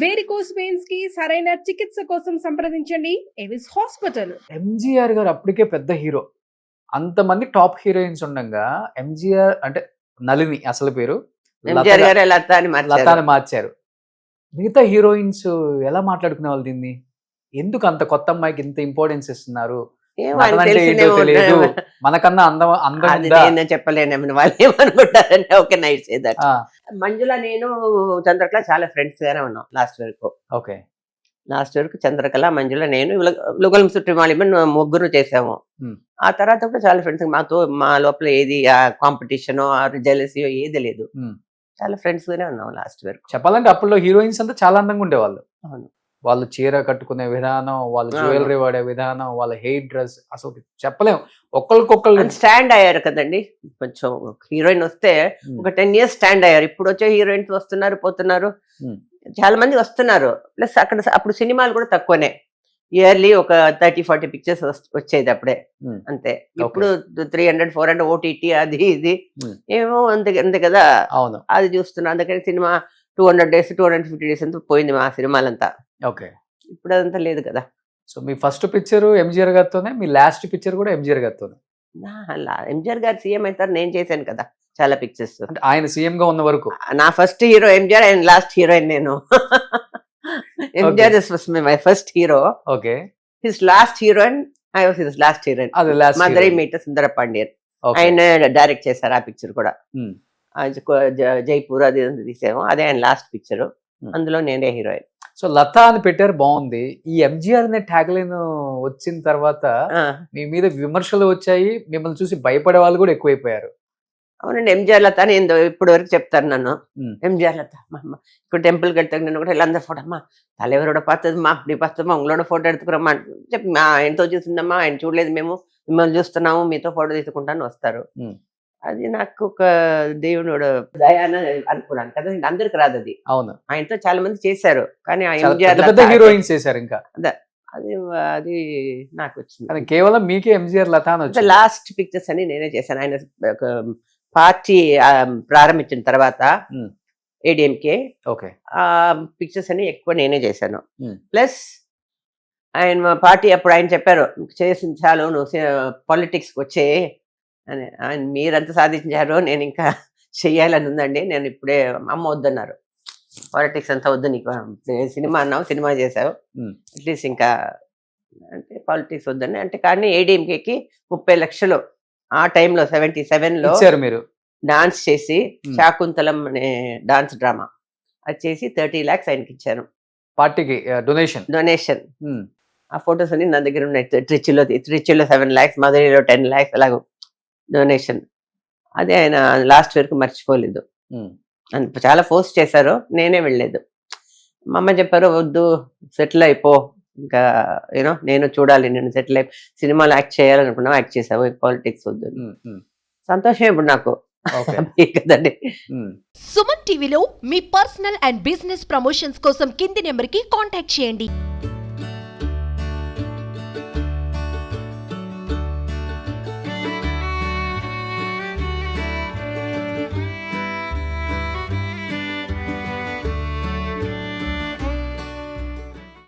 Varicose వెయిన్స్కి సరైన చికిత్స కోసం సంప్రదించండి. ఎవిస్ హాస్పిటల్ ఎంజీఆర్ గారు అప్పటికే పెద్ద హీరో. అంతమంది టాప్ హీరోయిన్స్ ఉండగా ఎంజీఆర్ అంటే నలిని అసలు పేరు? లతాని మార్చారు. మిగతా హీరోయిన్స్ ఎలా మాట్లాడుకునే వాళ్ళు దీన్ని? ఎందుకు అంత కొత్త అమ్మాయికి ఇంత ఇంపార్టెన్స్ ఇస్తున్నారు? మనకన్నా అందం అందం? నేను చెప్పలేను. వాళ్ళు ఏమనుకుంటారంటే ఓకే నైట్ ఆ, మంజుల నేను చంద్రకళ చాలా ఫ్రెండ్స్ గానే ఉన్నాం లాస్ట్ వరకు. ఓకే. లాస్ట్ వరకు చంద్రకళ మంజుల నేను లుగలం చుట్టుమాలిమన్ ముగ్గురు చేసాము. ఆ తర్వాత కూడా చాలా ఫ్రెండ్స్ మాతో మా లోపల ఏది ఆ కాంపిటీషన్ ఆ జెలసీ ఏది లేదు. చాలా ఫ్రెండ్స్ గానే ఉన్నాం లాస్ట్ వరకు. చెప్పాలంటే అప్పట్లో హీరోయిన్స్ అంతా చాలా అందంగా ఉండేవాళ్ళు. అవును. వాళ్ళు చీర కట్టుకునే విధానం వాళ్ళ. జ్యువెలరీ వాడే విధానం వాళ్ళ హెయిర్ డ్రెస్ అసలు చెప్పలేం. ఒక్కరికొక్కళ్ళు స్టాండ్ అయ్యారు కదండి. కొంచెం హీరోయిన్ వస్తే. ఒక టెన్ ఇయర్స్ స్టాండ్ అయ్యారు. ఇప్పుడు వచ్చే హీరోయిన్స్ వస్తున్నారు పోతున్నారు. చాలా మంది వస్తున్నారు. ప్లస్ అక్కడ అప్పుడు సినిమాలు కూడా తక్కువనే. ఇయర్లీ ఒక థర్టీ ఫార్టీ పిక్చర్స్ వచ్చేది అప్పుడే. అంతే. ఇప్పుడు three hundred four hundred OTT అది ఇది. ఏమో అంతే అంతే కదా. అవును. అది చూస్తున్నా. అందుకని cinema two hundred days two hundred fifty days అంతా పోయింది మా సినిమాలంతా. ఓకే. ఇప్పుడు అదంతా లేదు కదా. సో మీ ఫస్ట్ పిక్చర్ ఎంజిఆర్ గారితోనే మీ లాస్ట్ పిక్చర్ కూడా ఎంజిఆర్ గారితోనే? ఎంజిఆర్ గారు సీఎం అవుతారు నేను చేశాను కదా చాలా పిక్చర్స్. అంటే ఆయన సీఎం గా ఉన్న వరకు? నా first hero MGR and last heroine నేను. MGR my first hero. Okay. His last heroine I was his last heroine అది లాస్ట్ మదరై మీట సుందర పాండ్యన్ ఆయన డైరెక్ట్ చేశారు ఆ పిక్చర్ కూడా. జైపూర్ అది తీసాము. అదే ఆయన లాస్ట్ పిక్చర్ hmm. అందులో నేనే హీరోయిన్ సో లత అని పెట్టారు బాగుంది. ఈ ఎంజిఆర్ అనే ట్యాగ్లైన్ వచ్చిన తర్వాత మీ మీద విమర్శలు వచ్చాయి. మిమ్మల్ని చూసి భయపడే వాళ్ళు కూడా ఎక్కువైపోయారు. అవునండి ఎంజిఆర్ లత అని ఇప్పుడు వరకు చెప్తాను నన్ను. ఎంజీఆర్ లత ఇప్పుడు టెంపుల్ కడతాను నేను కూడా ఇలా అందరు ఫోటో అమ్మా తలెవరోడ పాతదమ్మా నీ పాతమ్మా ఉంగలోడ ఫోటో ఎడుతుకురమ్మా చెప్పి ఆయనతో చూసిందమ్మా ఆయన చూడలేదు మేము మిమ్మల్ని చూస్తున్నాము మీతో ఫోటో తీసుకుంటాను వస్తారు. Hmm. అది నాకు ఒక దేవుడు దయాన అనుకున్నాను కదా అందరికి రాదు అది. అవును. ఆయనతో చాలా మంది చేశారు కానీ పెద్ద హీరోయిన్స్ చేశారు ఇంకా. అది అది నాకు వచ్చింది కేవలం మీకే ఎంజిఆర్ లతా లాస్ట్ పిక్చర్స్ అని నేనే చేశాను. ఆయన ఒక పార్టీ ప్రారంభించిన తర్వాత. ADMK okay. ఆ పిక్చర్స్ అని ఎక్కువ నేనే చేశాను. ప్లస్ ఆయన పార్టీ అప్పుడు ఆయన చెప్పారు చేసిన చాలు నువ్వు పాలిటిక్స్కి వచ్చే అని. మీరంతా సాధించారు నేను ఇంకా చెయ్యాలని ఉందండి. నేను ఇప్పుడే అమ్మ వద్దన్నారు. పాలిటిక్స్ అంతా వద్దు నీకు. సినిమా అన్నావు సినిమా చేసావు. అట్లీస్ట్ ఇంకా అంటే పాలిటిక్స్ వద్దని. అంటే కానీ ఏడిఎంకేకి ముప్పై లక్షలు ఆ టైంలో సెవెంటీ సెవెన్లో మీరు. డాన్స్ చేసి. శాకుంతలం అనే డాన్స్ డ్రామా. అది చేసి థర్టీ ల్యాక్స్ ఆయనకి ఇచ్చాను పార్టీకి డొనేషన్? డొనేషన్. ఆ ఫొటోస్ అన్ని నా దగ్గర ఉన్నాయి. ట్రిచిలో ట్రిచిలో సెవెన్ ల్యాక్స్ మధురైలో టెన్ ల్యాక్స్ అలాగ. డొనేషన్. అదే ఆయన లాస్ట్ వరకు మర్చిపోలేదు. చాలా ఫోర్స్ చేశారు నేనే వెళ్ళలేదు. మా అమ్మ చెప్పారు వద్దు సెటిల్ అయిపో. ఇంకా యూనో నేను చూడాలి నేను సెటిల్ అయి సినిమాలో యాక్ట్ చేయాలనుకున్నావు యాక్ట్ చేసావు పాలిటిక్స్ వద్దు సంతోషం ఇప్పుడు నాకు. ఓకే. కదండి. సుమన్ టీవీలో మీ పర్సనల్ అండ్ బిజినెస్ ప్రమోషన్స్ కోసం కింది నెంబర్కి కాంటాక్ట్ చేయండి.